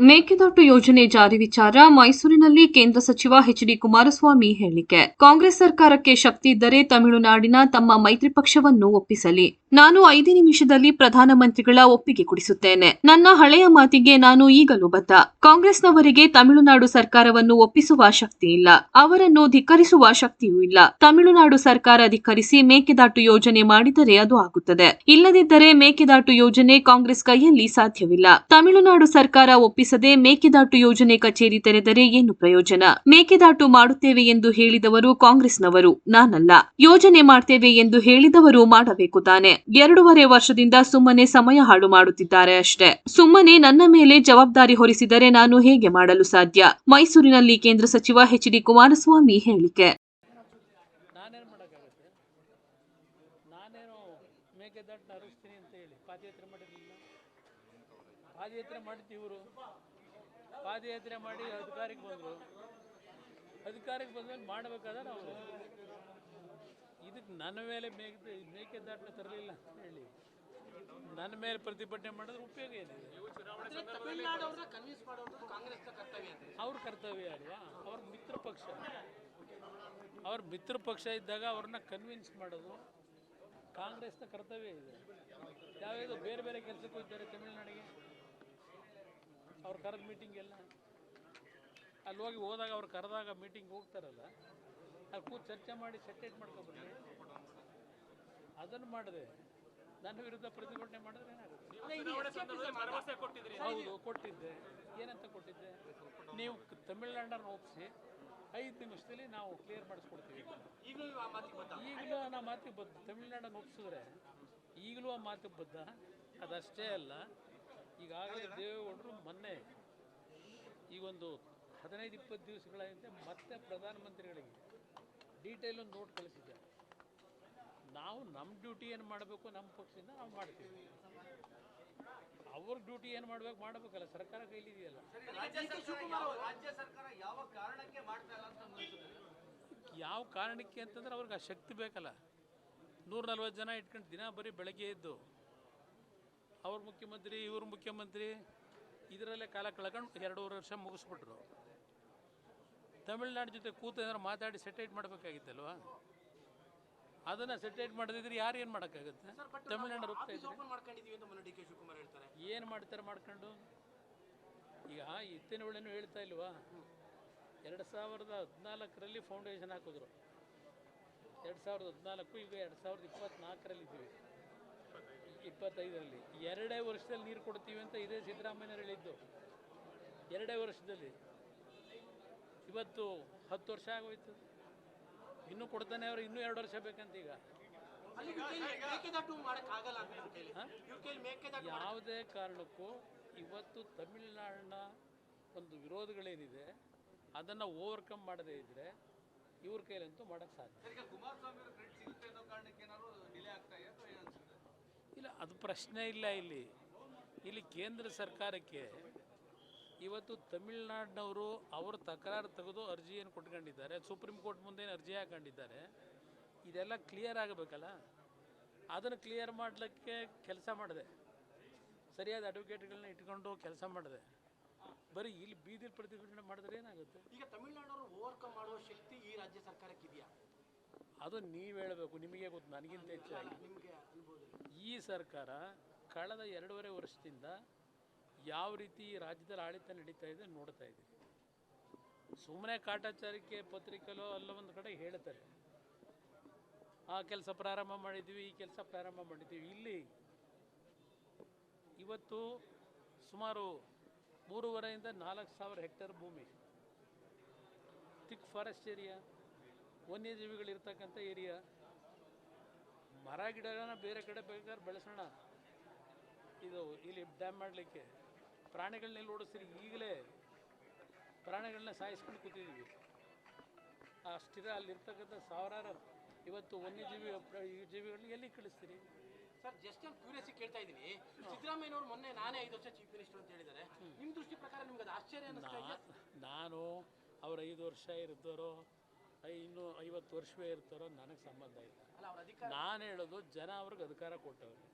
ಮೇಕೆದಾಟು ಯೋಜನೆ ಜಾರಿ ವಿಚಾರ ಮೈಸೂರಿನಲ್ಲಿ ಕೇಂದ್ರ ಸಚಿವ ಎಚ್ ಡಿ ಕುಮಾರಸ್ವಾಮಿ ಹೇಳಿಕೆ. ಕಾಂಗ್ರೆಸ್ ಸರ್ಕಾರಕ್ಕೆ ಶಕ್ತಿ ಇದ್ದರೆ ತಮಿಳುನಾಡಿನ ತಮ್ಮ ಮೈತ್ರಿ ಪಕ್ಷವನ್ನು ಒಪ್ಪಿಸಲಿ. ನಾನು ಐದು ನಿಮಿಷದಲ್ಲಿ ಪ್ರಧಾನಮಂತ್ರಿಗಳ ಒಪ್ಪಿಗೆ ಕೊಡಿಸುತ್ತೇನೆ. ನನ್ನ ಹಳೆಯ ಮಾತಿಗೆ ನಾನು ಈಗಲೂ ಬದ್ಧ. ಕಾಂಗ್ರೆಸ್ನವರಿಗೆ ತಮಿಳುನಾಡು ಸರ್ಕಾರವನ್ನು ಒಪ್ಪಿಸುವ ಶಕ್ತಿ ಇಲ್ಲ. ಅವರನ್ನು ಧಿಕ್ಕರಿಸುವ ಶಕ್ತಿಯೂ ಇಲ್ಲ. ತಮಿಳುನಾಡು ಸರ್ಕಾರ ಧಿಕ್ಕರಿಸಿ ಮೇಕೆದಾಟು ಯೋಜನೆ ಮಾಡಿದರೆ ಅದು ಆಗುತ್ತದೆ. ಇಲ್ಲದಿದ್ದರೆ ಮೇಕೆದಾಟು ಯೋಜನೆ ಕಾಂಗ್ರೆಸ್ ಕೈಯಲ್ಲಿ ಸಾಧ್ಯವಿಲ್ಲ. ತಮಿಳುನಾಡು ಸರ್ಕಾರ ಒಪ್ಪಿಸದೆ ಮೇಕೆದಾಟು ಯೋಜನೆ ಕಚೇರಿ ತೆರೆದರೆ ಏನು ಪ್ರಯೋಜನ? ಮೇಕೆದಾಟು ಮಾಡುತ್ತೇವೆ ಎಂದು ಹೇಳಿದವರು ಕಾಂಗ್ರೆಸ್ನವರು, ನಾನಲ್ಲ. ಯೋಜನೆ ಮಾಡ್ತೇವೆ ಎಂದು ಹೇಳಿದವರು ಮಾಡಬೇಕು ತಾನೆ. ಎರಡೂವರೆ ವರ್ಷದಿಂದ ಸುಮ್ಮನೆ ಸಮಯ ಹಾಳು ಮಾಡುತ್ತಿದ್ದಾರೆ ಅಷ್ಟೇ. ಸುಮ್ಮನೆ ನನ್ನ ಮೇಲೆ ಜವಾಬ್ದಾರಿ ಹೊರಿಸಿದರೆ ನಾನು ಹೇಗೆ ಮಾಡಲು ಸಾಧ್ಯ? ಮೈಸೂರಿನಲ್ಲಿ ಕೇಂದ್ರ ಸಚಿವ ಎಚ್ ಡಿ ಕುಮಾರಸ್ವಾಮಿ ಹೇಳಿಕೆ. ಪಾದಯಾತ್ರೆ ಮಾಡಿದ್ದು ಇವರು. ಪಾದಯಾತ್ರೆ ಮಾಡಿ ಅಧಿಕಾರಕ್ಕೆ ಬಂದರು. ಅಧಿಕಾರಕ್ಕೆ ಬಂದ್ಮೇಲೆ ಮಾಡಬೇಕಾದ ಅವರು ಇದಕ್ಕೆ ನನ್ನ ಮೇಲೆ ಮೇಕೆ ಮೇಕೆದಾಟನ ತರಲಿಲ್ಲ ಅಂತ ಹೇಳಿ. ನನ್ನ ಮೇಲೆ ಪ್ರತಿಭಟನೆ ಮಾಡಿದ್ರೆ ಉಪಯೋಗ ಏನಿದೆ? ಅವ್ರ ಕರ್ತವ್ಯ ಅಲ್ವಾ? ಅವ್ರ ಮಿತ್ರ ಪಕ್ಷ. ಅವ್ರ ಮಿತ್ರ ಪಕ್ಷ ಇದ್ದಾಗ ಅವ್ರನ್ನ ಕನ್ವಿನ್ಸ್ ಮಾಡೋದು ಕಾಂಗ್ರೆಸ್ನ ಕರ್ತವ್ಯ ಇದೆ. ಯಾವ್ಯಾವುದೋ ಬೇರೆ ಬೇರೆ ಕೆಲಸಕ್ಕೂ ಇದ್ದಾರೆ ತಮಿಳುನಾಡಿಗೆ. ಅವ್ರು ಕರೆದ ಮೀಟಿಂಗ್ ಎಲ್ಲ. ಅಲ್ಲಿ ಹೋಗಿ ಹೋದಾಗ ಅವ್ರು ಕರೆದಾಗ ಮೀಟಿಂಗ್ ಹೋಗ್ತಾರಲ್ಲ ಅಲ್ಲಿ ಕೂತು ಚರ್ಚೆ ಮಾಡಿ ಸೆಟೇಟ್ ಮಾಡ್ಕೊಬನ್ನಿ ಅದನ್ನು ಮಾಡಿದೆ ನನ್ನ ವಿರುದ್ಧ ಪ್ರತಿಭಟನೆ ಮಾಡಿದ್ರೆ ಏನಾಗುತ್ತೆ? ಹೌದು ಕೊಟ್ಟಿದ್ದೆ. ಏನಂತ ಕೊಟ್ಟಿದ್ದೆ? ನೀವು ತಮಿಳ್ನಾಡನ್ನ ಒಪ್ಪಿಸಿ ಐದು ನಿಮಿಷದಲ್ಲಿ ನಾವು ಕ್ಲಿಯರ್ ಮಾಡಿಸ್ಕೊಡ್ತೀವಿ. ಈಗಲೂ ಆ ಮಾತಿಗೆ ಬದ್ಧ. ತಮಿಳ್ನಾಡನ್ನು ಒಪ್ಸಿದ್ರೆ ಈಗಲೂ ಆ ಮಾತಿಗೆ ಬದ್ಧ. ಅದಷ್ಟೇ ಅಲ್ಲ ಈಗಾಗಲೇ ದೇವೇಗೌಡರು ಮೊನ್ನೆ ಈ ಒಂದು ಹದಿನೈದು ಇಪ್ಪತ್ತು ದಿವಸಗಳ ಹಿಂದೆ ಮತ್ತೆ ಪ್ರಧಾನಮಂತ್ರಿಗಳಿಗೆ ಡೀಟೇಲ್ ಒಂದು ನೋಟ್ ಕಳಿಸಿದ್ದಾರೆ ನಾವು ನಮ್ಮ ಡ್ಯೂಟಿ ಏನು ಮಾಡಬೇಕು ನಮ್ಮ ಪಕ್ಷದಿಂದ ನಾವು ಮಾಡ್ತೀವಿ. ಅವ್ರ ಡ್ಯೂಟಿ ಏನು ಮಾಡ್ಬೇಕು ಮಾಡಬೇಕಲ್ಲ ಸರ್ಕಾರ ಕೈಲಿದೆಯಲ್ಲ. ಯಾವ ಕಾರಣಕ್ಕೆ ಅಂತಂದ್ರೆ ಅವ್ರಿಗೆ ಆ ಶಕ್ತಿ ಬೇಕಲ್ಲ. ನೂರ ನಲ್ವತ್ತು ಜನ ಇಟ್ಕೊಂಡು ದಿನ ಬರೀ ಬೆಳಗ್ಗೆ ಎದ್ದು ಅವ್ರ ಮುಖ್ಯಮಂತ್ರಿ ಇವರು ಮುಖ್ಯಮಂತ್ರಿ ಇದರಲ್ಲೇ ಕಾಲ ಕಳ್ಕೊಂಡು ಎರಡೂವರೆ ವರ್ಷ ಮುಗಿಸ್ಬಿಟ್ರು. ತಮಿಳ್ನಾಡು ಜೊತೆ ಕೂತು ಏನಾದ್ರು ಮಾತಾಡಿ ಸೆಟೈಟ್ ಮಾಡಬೇಕಾಗಿತ್ತಲ್ವಾ? ಅದನ್ನು ಸೆಟೇಟ್ ಮಾಡದಿದ್ರೆ ಯಾರು ಏನು ಮಾಡೋಕ್ಕಾಗುತ್ತೆ? ತಮಿಳ್ನಾಡು ಹೋಗ್ತಾ ಇದ್ದಾರೆ ಏನು ಮಾಡ್ತಾರೆ ಮಾಡ್ಕೊಂಡು? ಈಗ ಇತ್ತಿನ ಒಳ್ಳೆನೂ ಹೇಳ್ತಾ ಇಲ್ವಾ? ಎರಡು ಸಾವಿರದ ಹದಿನಾಲ್ಕರಲ್ಲಿ ಫೌಂಡೇಶನ್ ಹಾಕಿದ್ರು. ಎರಡು ಸಾವಿರದ ಹದಿನಾಲ್ಕು ಈಗ ಎರಡು ಸಾವಿರದ ಇಪ್ಪತ್ನಾಲ್ಕರಲ್ಲಿ ಇದ್ದೀವಿ ಇಪ್ಪತ್ತೈದರಲ್ಲಿ ಎರಡೇ ವರ್ಷದಲ್ಲಿ ನೀರು ಕೊಡ್ತೀವಿ ಅಂತ ಇದೇ ಸಿದ್ದರಾಮಯ್ಯರು ಹೇಳಿದ್ದು ಎರಡೇ ವರ್ಷದಲ್ಲಿ. ಇವತ್ತು ಹತ್ತು ವರ್ಷ ಆಗೋಯ್ತು. ಇನ್ನೂ ಕೊಡ್ತಾನೆ ಅವ್ರು ಇನ್ನೂ ಎರಡು ವರ್ಷ ಬೇಕಂತ ಈಗ ಯಾವುದೇ ಕಾರಣಕ್ಕೂ ಇವತ್ತು ತಮಿಳುನಾಡಿನ ಒಂದು ವಿರೋಧಗಳೇನಿದೆ ಅದನ್ನು ಓವರ್ಕಮ್ ಮಾಡದೇ ಇದ್ದರೆ ಇವ್ರ ಕೈಲಂತೂ ಮಾಡೋಕ್ಕೆ ಸಾಧ್ಯ. ಅದು ಪ್ರಶ್ನೆ ಇಲ್ಲ ಇಲ್ಲಿ. ಇಲ್ಲಿ ಕೇಂದ್ರ ಸರ್ಕಾರಕ್ಕೆ ಇವತ್ತು ತಮಿಳ್ನಾಡಿನವರು ಅವರು ತಕರಾರು ತೆಗೆದು ಅರ್ಜಿಯನ್ನು ಕೊಟ್ಕೊಂಡಿದ್ದಾರೆ. ಸುಪ್ರೀಂ ಕೋರ್ಟ್ ಮುಂದೆ ಅರ್ಜಿ ಹಾಕೊಂಡಿದ್ದಾರೆ. ಇದೆಲ್ಲ ಕ್ಲಿಯರ್ ಆಗಬೇಕಲ್ಲ? ಅದನ್ನು ಕ್ಲಿಯರ್ ಮಾಡಲಿಕ್ಕೆ ಕೆಲಸ ಮಾಡಿದೆ. ಸರಿಯಾದ ಅಡ್ವೊಕೇಟ್ಗಳನ್ನ ಇಟ್ಕೊಂಡು ಕೆಲಸ ಮಾಡಿದೆ. ಬರೀ ಇಲ್ಲಿ ಬೀದಿಲಿ ಪ್ರತಿಭಟನೆ ಮಾಡಿದ್ರೆ ಏನಾಗುತ್ತೆ? ಈಗ ತಮಿಳ್ನಾಡವರು ಓವರ್ಕಮ್ ಮಾಡುವ ಶಕ್ತಿ ಈ ರಾಜ್ಯ ಸರ್ಕಾರಕ್ಕೆ ಇದೆಯಾ ಅದು ನೀವು ಹೇಳಬೇಕು, ನಿಮಗೆ ಗೊತ್ತು, ನನಗಿಂತ ಹೆಚ್ಚಾಗಿ. ಈ ಸರ್ಕಾರ ಕಳೆದ ಎರಡೂವರೆ ವರ್ಷದಿಂದ ಯಾವ ರೀತಿ ರಾಜ್ಯದಲ್ಲಿ ಆಡಳಿತ ನಡೀತಾ ಇದೆ ನೋಡ್ತಾ ಇದ್ದೀರಿ ಸುಮ್ಮನೆ ಕಾಟಾಚಾರಕ್ಕೆ ಪತ್ರಿಕೆಲೋ ಅಲ್ಲ ಒಂದು ಕಡೆ ಹೇಳ್ತಾರೆ. ಆ ಕೆಲಸ ಪ್ರಾರಂಭ ಮಾಡಿದ್ವಿ ಈ ಕೆಲಸ ಪ್ರಾರಂಭ ಮಾಡಿದ್ದೀವಿ. ಇಲ್ಲಿ ಇವತ್ತು ಸುಮಾರು ಮೂರುವರೆಯಿಂದ ನಾಲ್ಕು ಸಾವಿರ ಹೆಕ್ಟೇರ್ ಭೂಮಿ. ಥಿಕ್ ಫಾರೆಸ್ಟ್ ಏರಿಯಾ ವನ್ಯಜೀವಿಗಳಿರ್ತಕ್ಕಂಥ ಏರಿಯಾ. ಮರ ಗಿಡಗಳನ್ನ ಬೇರೆ ಕಡೆ ಬೇಕಾದ್ರೆ ಬೆಳೆಸೋಣ. ಇದು ಇಲ್ಲಿ ಡ್ಯಾಮ್ ಮಾಡಲಿಕ್ಕೆ. ಪ್ರಾಣಿಗಳನ್ನೆಲ್ಲ ಓಡಿಸ್ತೀರಿ ಈಗಲೇ ಪ್ರಾಣಿಗಳನ್ನ ಸಾಯಿಸ್ಕೊಂಡು ಕೂತಿದ್ದೀವಿ ಆ ಸ್ಥಿರ ಅಲ್ಲಿರ್ತಕ್ಕಂಥ ಸಾವಿರಾರು ಇವತ್ತು ವನ್ಯಜೀವಿ ಜೀವಿಗಳನ್ನ ಎಲ್ಲಿ ಕಳಿಸ್ತೀರಿ? ಸರ್ ಜಸ್ಟ್ ನಾನು ಕ್ಯೂರಿಯಸಿ ಕೇಳ್ತಾ ಇದ್ದೀನಿ. ಸಿದ್ದರಾಮಯ್ಯನವರು ಮೊನ್ನೆ ನಾನೇ ಐದು ವರ್ಷ ಚೀಫ್ ಮಿನಿಸ್ಟರ್ ಅಂತ ಹೇಳಿದ್ದಾರೆ. ನಿಮ್ಮ ದೃಷ್ಟಿ ಪ್ರಕಾರ ನಿಮ್ಗೆ ಅದು ಆಶ್ಚರ್ಯ ನಾನು ಅವರು ಐದು ವರ್ಷ ಐ- ಇನ್ನು ಐವತ್ತು ವರ್ಷವೇ ಇರ್ತಾರೋ ನನಗೆ ಸಂಬಂಧ ಇಲ್ಲ. ಅಲ್ಲ ಅವ್ರ ಅಧಿಕಾರ ನಾನು ಹೇಳೋದು ಜನ ಅವ್ರಿಗೆ ಅಧಿಕಾರ ಕೊಟ್ಟವ್ರೆ.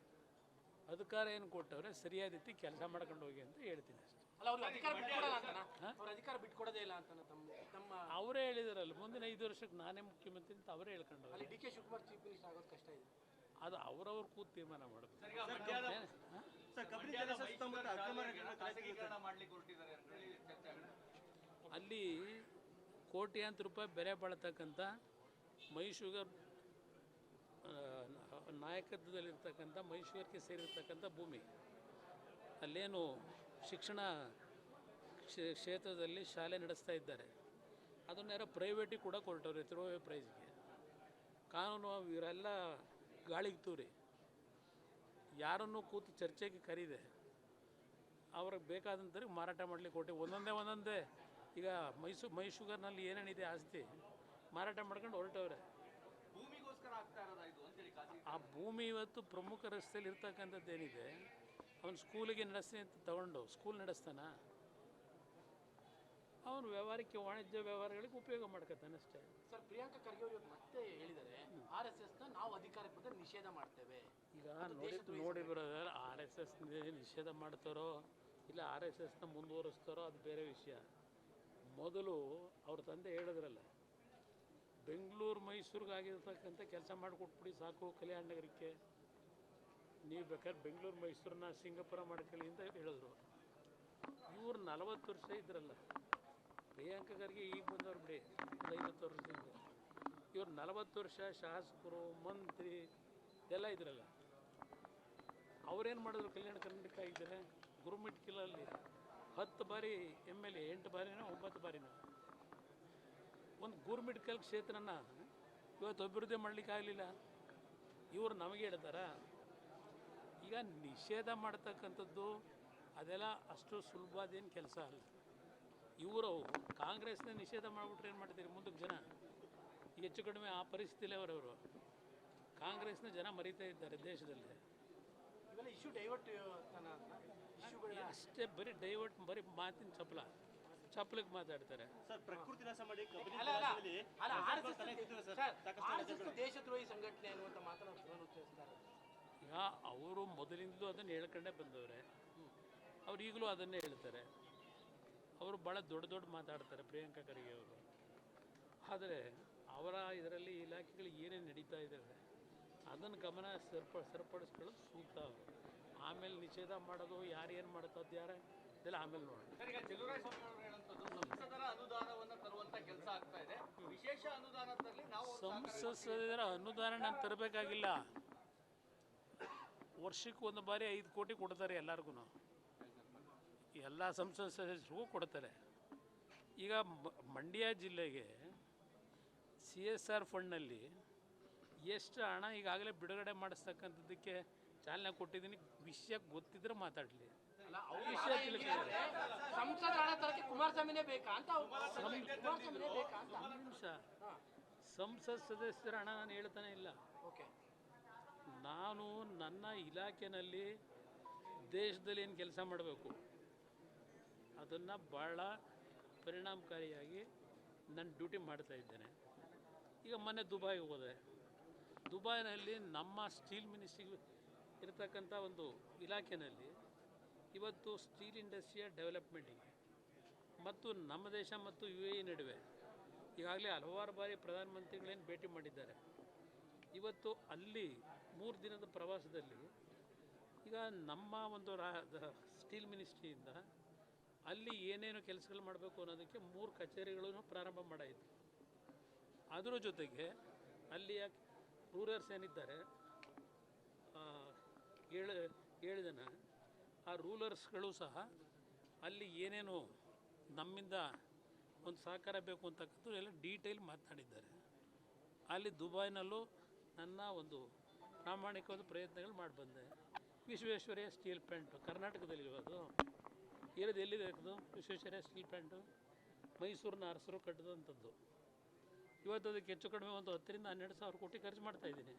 ಅಧಿಕಾರ ಏನು ಕೊಟ್ಟವ್ರೆ? ಸರಿಯಾದ ರೀತಿ ಕೆಲಸ ಮಾಡ್ಕೊಂಡು ಹೋಗಿ ಅಂತ ಹೇಳ್ತೀನಿ ಅಷ್ಟೇ. ಅಲ್ಲ ಅವ್ರಿಗೆ ಅಧಿಕಾರ ಬಿಟ್ಕೊಡಲ್ಲ ಅಂತನಾ? ಅವ್ರ ಅಧಿಕಾರ ಬಿಟ್ಕೊಡೋದೇ ಇಲ್ಲ ಅಂತನ ತಮ್ಮ ತಮ್ಮ ಅವರೇ ಹೇಳಿದಾರಲ್ಲ ಮುಂದಿನ ಐದು ವರ್ಷಕ್ಕೆ ನಾನೇ ಮುಖ್ಯಮಂತ್ರಿ ಅಂತ ಅವರೇ ಹೇಳ್ಕೊಂಡು ಅಲ್ಲಿ ಡಿ ಕೆ ಶಿವಕುಮಾರ್ ಚೀಫ್ ಮಿನಿಸ್ಟರ್ ಆಗೋದು ಕಷ್ಟ ಇದೆ. ಅದು ಅವ್ರವ್ರ ಕೂತ್ ತೀರ್ಮಾನ ಮಾಡಬೇಕು? ಅಲ್ಲಿ ಕೋಟ್ಯಾಂತರ ರೂಪಾಯಿ ಬೆಲೆ ಬಾಳತಕ್ಕಂಥ ಮೈಶುಗರ್ ನಾಯಕತ್ವದಲ್ಲಿರ್ತಕ್ಕಂಥ ಮೈಸೂರಿಗೆ ಸೇರಿರ್ತಕ್ಕಂಥ ಭೂಮಿ. ಅಲ್ಲೇನು ಶಿಕ್ಷಣ ಕ್ಷೇತ್ರದಲ್ಲಿ ಶಾಲೆ ನಡೆಸ್ತಾ ಇದ್ದಾರೆ. ಅದನ್ನ ಯಾರೋ ಪ್ರೈವೇಟಿಗೆ ಕೂಡ ಕೊರಟವ್ರೆ ತಿರುವೆ ಪ್ರೈಸ್ಗೆ ಕಾನೂನು ಇವರೆಲ್ಲ ಗಾಳಿಗೆ ತೂರಿ. ಯಾರನ್ನು ಕೂತು ಚರ್ಚೆಗೆ ಕರೀದೆ, ಅವ್ರಿಗೆ ಬೇಕಾದಂಥವ್ರಿಗೆ ಮಾರಾಟ ಮಾಡಲಿಕ್ಕೆ ಕೊಟ್ಟು. ಒಂದೊಂದೇ ಒಂದೊಂದೇ ಈಗ ಮೈಸೂರು ಮೈಸೂಗರ್ನಲ್ಲಿ ಏನೇನಿದೆ ಆಸ್ತಿ? ಮಾರಾಟ ಮಾಡ್ಕೊಂಡು ಹೊರಟವ್ರೆ. ಆ ಭೂಮಿ ಇವತ್ತು ಪ್ರಮುಖ ರಸ್ತೆಯಲ್ಲಿ ಇರ್ತಕ್ಕಂಥದ್ದು ಏನಿದೆ? ಅವನು ಸ್ಕೂಲಿಗೆ ನಡೆಸ್ತೀನಿ ಅಂತ ತಗೊಂಡು ಸ್ಕೂಲ್ ನಡೆಸ್ತಾನ? ಅವನು ವ್ಯವಹಾರಕ್ಕೆ ವಾಣಿಜ್ಯ ವ್ಯವಹಾರಗಳಿಗೆ ಉಪಯೋಗ ಮಾಡ್ಕೊತಾನೆ ಅಷ್ಟೇ. ಸರ್ ಪ್ರಿಯಾಂಕಾ ಖರ್ಗೆ ಅವರು ಮತ್ತೆ ಹೇಳಿದ್ದಾರೆ ಆರ್ ಎಸ್ ಎಸ್ನ ನಾವು ಅಧಿಕಾರಕ್ಕೆ ಬಂದ್ರೆ ನಿಷೇಧ ಮಾಡ್ತೇವೆ. ಈಗ ನೋಡಿ ನೋಡಿ ಬರೋದಾದ್ರೆ ಆರ್ ಎಸ್ ಎಸ್ ನಿಷೇಧ ಮಾಡ್ತಾರೋ ಇಲ್ಲ ಆರ್ ಎಸ್ ಎಸ್ನ ಮುಂದುವರಿಸ್ತಾರೋ ಅದು ಬೇರೆ ವಿಷಯ. ಮೊದಲು ಅವ್ರ ತಂದೆ ಹೇಳಿದ್ರಲ್ಲ, ಬೆಂಗಳೂರು ಮೈಸೂರಿಗೆ ಆಗಿರ್ತಕ್ಕಂಥ ಕೆಲಸ ಮಾಡಿಕೊಟ್ಬಿಡಿ ಸಾಕು ಕಲ್ಯಾಣ ನಗರಕ್ಕೆ. ನೀವು ಬೇಕಾದ್ರೆ ಬೆಂಗಳೂರು, ಮೈಸೂರನ್ನ ಸಿಂಗಾಪುರ ಮಾಡ್ಕೊಳ್ಳಿ ಅಂತ ಹೇಳಿದ್ರು. ಇವ್ರು ನಲವತ್ತು ವರ್ಷ ಇದ್ರಲ್ಲ, ಪ್ರಿಯಾಂಕ ಖರ್ಗೆ ಈಗ ಬಂದವ್ರು ಬಿಡಿ, ಒಂದು ಐವತ್ತು ವರ್ಷದಿಂದ. ಇವ್ರು ನಲವತ್ತು ವರ್ಷ ಶಾಸಕರು, ಮಂತ್ರಿ ಎಲ್ಲ ಇದ್ರಲ್ಲ, ಅವ್ರೇನು ಮಾಡಿದ್ರು ಕಲ್ಯಾಣ ಕರ್ನಾಟಕ ಇದ್ದಾರೆ ಗುರುಮಿಟ್ಕಿಲಲ್ಲಿ ಹತ್ತು ಬಾರಿ ಎಂ ಎಲ್ ಎ, ಎಂಟು ಬಾರಿನೋ, ಒಂಬತ್ತು ಬಾರಿನೋ. ಒಂದು ಗುರುಮಿಟ್ಕಲ್ ಕ್ಷೇತ್ರನ ಇವತ್ತು ಅಭಿವೃದ್ಧಿ ಮಾಡಲಿಕ್ಕೆ ಆಗಲಿಲ್ಲ. ಇವರು ನಮಗೆ ಹೇಳ್ತಾರ, ಈಗ ನಿಷೇಧ ಮಾಡ್ತಕ್ಕಂಥದ್ದು ಅದೆಲ್ಲ ಅಷ್ಟು ಸುಲಭದೇನು ಕೆಲಸ ಅಲ್ಲ. ಇವರು ಕಾಂಗ್ರೆಸ್ನ ನಿಷೇಧ ಮಾಡಿಬಿಟ್ರೆ ಏನು ಮಾಡ್ತೀರಿ ಮುಂದಕ್ಕೆ ಜನ? ಹೆಚ್ಚು ಕಡಿಮೆ ಆ ಪರಿಸ್ಥಿತಿಲೇ ಅವರವರು ಕಾಂಗ್ರೆಸ್ನ ಜನ ಮರಿತಾ ಇದ್ದಾರೆ ದೇಶದಲ್ಲಿ. ಇವೆಲ್ಲ ಇಶ್ಯೂ ಡೈವರ್ಟ್ ಅಷ್ಟೇ ಬರೀ ಡೈವರ್ಟ್ ಬರೀ ಮಾತಿನ ಚಪ್ಪಲ ಚಪ್ಪಲಿಗೆ ಮಾತಾಡ್ತಾರೆ. ಸರ್ ಪ್ರಕೃತಿ ನಾಶ ಮಾಡಿ ತಲೆ ಸರ್. ಸಾಕಷ್ಟು ಎಸ್ ದೇಶದ್ರೋಹಿ ಸಂಘಟನೆ ಅನ್ನುವಂಥ ಮಾತನ್ನು ಅವ್ರು ಪುನರುಚ್ಚರಿಸ್ತಾರೆ ಈಗ ಅವರು ಮೊದಲಿಂದಲೂ ಅದನ್ನು ಹೇಳ್ಕೊಂಡೇ ಬಂದವ್ರೆ. ಅವ್ರು ಈಗಲೂ ಅದನ್ನೇ ಹೇಳ್ತಾರೆ. ಅವರು ಭಾಳ ದೊಡ್ಡ ದೊಡ್ಡ ಮಾತಾಡ್ತಾರೆ ಪ್ರಿಯಾಂಕಾ ಖರ್ಗೆ ಅವರು. ಆದರೆ ಅವರ ಇದರಲ್ಲಿ ಇಲಾಖೆಗಳು ಏನೇನು ನಡೀತಾ ಇದ್ದಾರೆ ಅದನ್ನು ಗಮನ ಸರಿಪ ಸರಿಪಡಿಸ್ಕೊಳ್ಳೋದು ಸೂಕ್ತ ಅವರು. ಆಮೇಲೆ ನಿಷೇಧ ಮಾಡೋದು ಯಾರು ಏನು ಮಾಡುತ್ತದ್ದು ಯಾರ? ಇದೆಲ್ಲ ಆಮೇಲೆ ನೋಡಿ ಸರ್, ಈಗ ಚೆಲುವರಾಯ ಸ್ವಾಮಿ ಅವರು ಹೇಳುವಂಥದ್ದು ಸಂಸದರ ಅನುದಾನವನ್ನ ತರುವಂತ ಕೆಲಸ ಆಗ್ತಾ ಇದೆ. ವಿಶೇಷ ಅನುದಾನ ತರಲಿ ನಾವು ಸಂಸದರ ಅನುದಾನ ತರಬೇಕಾಗಿಲ್ಲ. ವರ್ಷಕ್ಕೆ ಒಂದು ಬಾರಿ ಐದು ಕೋಟಿ ಕೊಡ್ತಾರೆ ಎಲ್ಲರಿಗೂ ಎಲ್ಲ ಸಂಸದ ಸದಸ್ಯರಿಗೂ ಕೊಡ್ತಾರೆ. ಈಗ ಮಂಡ್ಯ ಜಿಲ್ಲೆಗೆ ಸಿ ಎಸ್ ಆರ್ ಫಂಡ್ನಲ್ಲಿ ಎಷ್ಟು ಹಣ ಈಗಾಗಲೇ ಬಿಡುಗಡೆ ಮಾಡಿಸ್ತಕ್ಕಂಥದ್ದಕ್ಕೆ ಚಾಲನೆ ಕೊಟ್ಟಿದ್ದೀನಿ ವಿಷಯ ಗೊತ್ತಿದ್ರೆ ಮಾತಾಡಲಿ. ವಿಷಯ ತಿಳಿಸಿದ್ದಾರೆ ಸಂಸದ ಹಣ ತರಕ್ಕೆ ಕುಮಾರಸ್ವಾಮಿನೇ ಬೇಕಾ ಅಂತ ಅವ್ರು ಕುಮಾರಸ್ವಾಮಿನೇ ಬೇಕಾ. ಅಂತ. ಒಂದು ನಿಮಿಷ. ಸಂಸತ್ ಸದಸ್ಯರ ಹಣ ನಾನು ಹೇಳ್ತಾನೆ ಇಲ್ಲ. ಓಕೆ. ನಾನು ನನ್ನ ಇಲಾಖೆನಲ್ಲಿ ದೇಶದಲ್ಲಿ ಏನು ಕೆಲಸ ಮಾಡಬೇಕು? ಅದನ್ನು ಭಾಳ ಪರಿಣಾಮಕಾರಿಯಾಗಿ ನನ್ನ ಡ್ಯೂಟಿ ಮಾಡ್ತಾ ಇದ್ದೇನೆ. ಈಗ ಮೊನ್ನೆ ದುಬೈಗೆ ಹೋದೆ. ದುಬೈನಲ್ಲಿ ನಮ್ಮ ಸ್ಟೀಲ್ ಮಿನಿಸ್ಟ್ರಿಗೆ ಇರತಕ್ಕಂಥ ಒಂದು ಇಲಾಖೆಯಲ್ಲಿ ಇವತ್ತು ಸ್ಟೀಲ್ ಇಂಡಸ್ಟ್ರಿಯ ಡೆವಲಪ್ಮೆಂಟಿಗೆ ಮತ್ತು ನಮ್ಮ ದೇಶ ಮತ್ತು ಯು ಎ ನಡುವೆ ಈಗಾಗಲೇ ಹಲವಾರು ಬಾರಿ ಪ್ರಧಾನಮಂತ್ರಿಗಳೇನು ಭೇಟಿ ಮಾಡಿದ್ದಾರೆ. ಇವತ್ತು ಅಲ್ಲಿ ಮೂರು ದಿನದ ಪ್ರವಾಸದಲ್ಲಿ ಈಗ ನಮ್ಮ ಒಂದು ರಾ ಸ್ಟೀಲ್ ಮಿನಿಸ್ಟ್ರಿಯಿಂದ ಅಲ್ಲಿ ಏನೇನು ಕೆಲಸಗಳು ಮಾಡಬೇಕು ಅನ್ನೋದಕ್ಕೆ ಮೂರು ಕಚೇರಿಗಳನ್ನು ಪ್ರಾರಂಭ ಮಾಡಾಯಿತು. ಅದರ ಜೊತೆಗೆ ಅಲ್ಲಿಯ ರೂರರ್ಸ್ ಏನಿದ್ದಾರೆ ಏಳು ಹೇಳಿದನ ಆ ರೂಲರ್ಸ್ಗಳು ಸಹ ಅಲ್ಲಿ ಏನೇನು ನಮ್ಮಿಂದ ಒಂದು ಸಹಕಾರ ಬೇಕು ಅಂತಕ್ಕಂಥದ್ದು ಎಲ್ಲ ಡೀಟೇಲ್ ಮಾತನಾಡಿದ್ದಾರೆ ಅಲ್ಲಿ ದುಬೈನಲ್ಲೂ ನನ್ನ ಒಂದು ಪ್ರಾಮಾಣಿಕವಾದ ಪ್ರಯತ್ನಗಳು ಮಾಡಿ ಬಂದೆ. ವಿಶ್ವೇಶ್ವರಯ್ಯ ಸ್ಟೀಲ್ ಪ್ಯಾಂಟು ಕರ್ನಾಟಕದಲ್ಲಿ ಇರೋದು ಇರೋದು ಎಲ್ಲಿದೆ ಅದು ವಿಶ್ವೇಶ್ವರಯ್ಯ ಸ್ಟೀಲ್ ಪ್ಯಾಂಟು? ಮೈಸೂರಿನ ಅರಸರು ಕಟ್ಟಿದಂಥದ್ದು. ಇವತ್ತು ಅದಕ್ಕೆ ಹೆಚ್ಚು ಕಡಿಮೆ ಒಂದು ಹತ್ತರಿಂದ ಹನ್ನೆರಡು ಸಾವಿರ ಕೋಟಿ ಖರ್ಚು ಮಾಡ್ತಾ ಇದ್ದೀನಿ.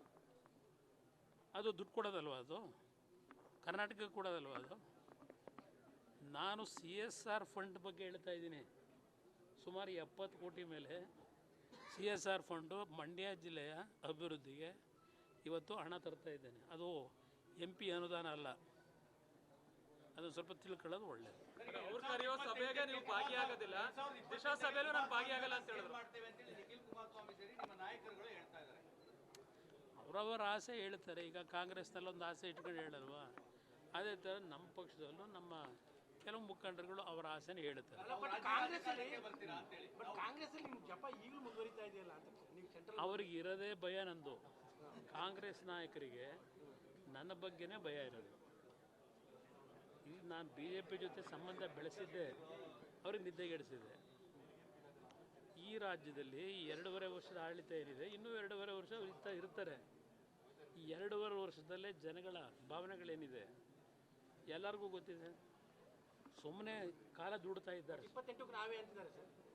ಅದು ದುಡ್ಡು ಕೊಡೋದಲ್ವ ಅದು? ಕರ್ನಾಟಕಕ್ಕೆ ಕೊಡೋದಲ್ವ ಅದು? ನಾನು ಸಿ ಎಸ್ ಆರ್ ಫಂಡ್ ಬಗ್ಗೆ ಹೇಳ್ತಾ ಇದ್ದೀನಿ. ಸುಮಾರು ಎಪ್ಪತ್ತು ಕೋಟಿ ಮೇಲೆ C S R fund Mandya ಜಿಲ್ಲೆಯ ಅಭಿವೃದ್ಧಿಗೆ ಇವತ್ತು ಹಣ ತರ್ತಾ ಇದ್ದೇನೆ. ಅದು ಎಂ ಪಿ ಅನುದಾನ ಅಲ್ಲ. ಅದು ಸ್ವಲ್ಪ ತಿಳ್ಕೊಳ್ಳೋದು ಒಳ್ಳೆಯದು ಅವ್ರು ಕರೆಯೋ ಸಭೆಗೆ ನೀವು ಭಾಗಿಯಾಗೋದಿಲ್ಲ. ದಿಶಾ ಸಭೆಯಲ್ಲೂ ನಾನು ಭಾಗಿಯಾಗಲ್ಲ ಅಂತ ಹೇಳಿದ್ರು. ಮಾಡ್ತೇವೆ ಅಂತೇಳಿ ನಿಖಿಲ್ ಕುಮಾರಸ್ವಾಮಿ ಸೇರಿ ನಿಮ್ಮ ನಾಯಕರುಗಳು ಹೇಳ್ತಾ ಇದ್ದಾರೆ ಅವರವರ ಆಸೆ ಹೇಳ್ತಾರೆ. ಈಗ ಕಾಂಗ್ರೆಸ್ನಲ್ಲಿ ಒಂದು ಆಸೆ ಇಟ್ಕೊಂಡು ಹೇಳಲ್ವಾ? ಅದೇ ಥರ ನಮ್ಮ ಪಕ್ಷದಲ್ಲೂ ನಮ್ಮ ಕೆಲವು ಮುಖಂಡರುಗಳು ಅವರ ಆಸೆನ ಹೇಳ್ತಾರೆ. ಅವ್ರಿಗೆ ಇರೋದೇ ಭಯ ನಂದು. ಕಾಂಗ್ರೆಸ್ ನಾಯಕರಿಗೆ ನನ್ನ ಬಗ್ಗೆನೇ ಭಯ ಇರೋದು. ಈಗ ನಾನು ಬಿ ಜೆ ಪಿ ಜೊತೆ ಸಂಬಂಧ ಬೆಳೆಸಿದ್ದೆ. ಅವ್ರಿಗೆ ನಿದ್ದೆಗೆಡಿಸಿದೆ ಈ ರಾಜ್ಯದಲ್ಲಿ ಎರಡೂವರೆ ವರ್ಷದ ಆಡಳಿತ ಏನಿದೆ ಇನ್ನೂ ಎರಡೂವರೆ ವರ್ಷ ಇರ್ತಾ ಇರ್ತಾರೆ. ಈ ಎರಡೂವರೆ ವರ್ಷದಲ್ಲೇ ಜನಗಳ ಭಾವನೆಗಳೇನಿದೆ? ಎಲ್ಲರಿಗೂ ಗೊತ್ತಿದೆ ಸುಮ್ಮನೆ ಕಾಲ ದುಡ್ತಾ ಇದ್ದಾರೆ ಇಪ್ಪತ್ತೆಂಟಕ್ಕೆ ನಾವೇ ಅಂತಿದ್ದಾರೆ ಸರ್.